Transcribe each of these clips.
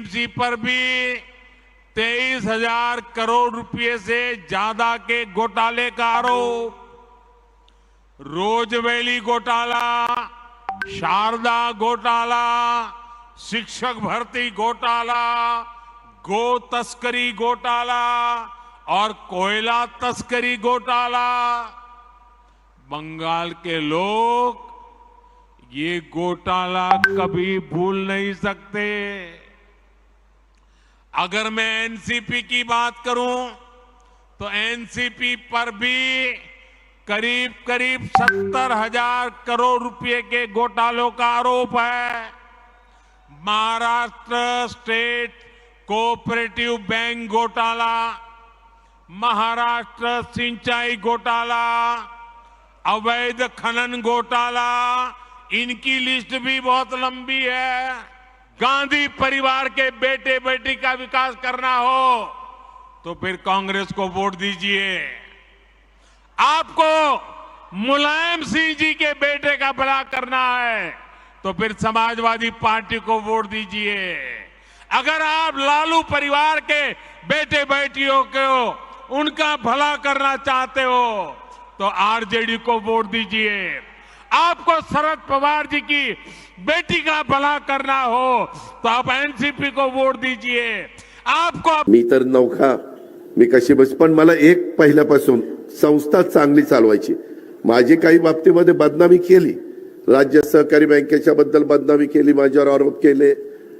MC पर भी तेईस हज़ार करोड़ रुपए से ज़्यादा के घोटाले का आरोप। रोजवेली घोटाला, शारदा घोटाला, शिक्षक भर्ती घोटाला, गो तस्करी घोटाला और कोयला तस्करी घोटाला। बंगाल के लोग ये घोटाला कभी भूल नहीं सकते। अगर मैं एनसीपी की बात करूँ तो एनसीपी पर भी करीब करीब सत्तर हज़ार करोड़ रुपए के घोटालों का आरोप है। महाराष्ट्र स्टेट कोऑपरेटिव बैंक घोटाला, महाराष्ट्र सिंचाई घोटाला, अवैध खनन घोटाला, इनकी लिस्ट भी बहुत लंबी है। गांधी परिवार के बेटे बेटी का विकास करना हो तो फिर कांग्रेस को वोट दीजिए। आपको मुलायम सिंह जी के बेटे का भला करना है तो फिर समाजवादी पार्टी को वोट दीजिए। अगर आप लालू परिवार के बेटे बेटियों को उनका भला करना चाहते हो तो आरजेडी को वोट दीजिए। आपको शरद पवार जी की बेटी का भला करना हो तो आप एनसीपी को वोट दीजिए। आपको मी तर नौखा मी कशी बस पण मला एक पहिल्यापासून संस्था चांगली चालवायची. माझी काही बाबतीमध्ये बदनामी केली. राज्य सहकारी बँकेच्या बद्दल बदनामी केली माझ्यावर आरोप केले.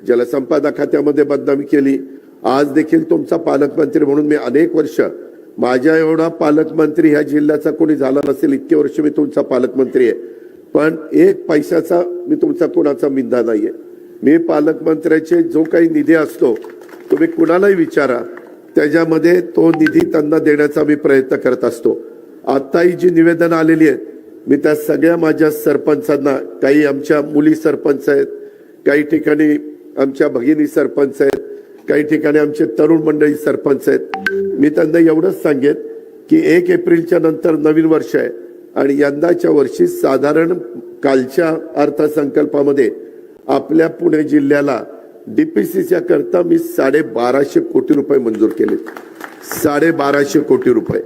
जलसंपदा खात्यामध्ये बदनामी केली. आज देखील तुमचा पालकमंत्री म्हणून मी अनेक वर्ष माझ्या एवढा पालकमंत्री ह्या जिल्ह्याचा कोणी झाला नसेल इतके वर्ष मी तुमचा पालकमंत्री आहे. पण एक पैशाचा मी तुमचा कोणाचा मिंदा आहे मी पालकमंत्र्याचे जो काही निधी असतो तुम्ही कुणालाही विचारा त्याच्यामध्ये तो निधी त्यांना देण्याचा मी प्रयत्न करत असतो. आत्ताही जी निवेदन आलेली आहेत मी त्या सगळ्या माझ्या सरपंचांना काही आमच्या मुली सरपंच आहेत काही ठिकाणी आमच्या भगिनी सरपंच आहेत काही ठिकाणी आमचे तरुण मंडळी सरपंच आहेत. मी त्यांना एवढंच सांगेन की एक एप्रिलच्या नंतर नवीन वर्ष आहे. आणि यंदाच्या वर्षी साधारण कालच्या अर्थसंकल्पामध्ये आपल्या पुणे जिल्ह्याला डीपीसीच्या करता मी साडेबाराशे कोटी रुपये मंजूर केले साडेबाराशे कोटी रुपये.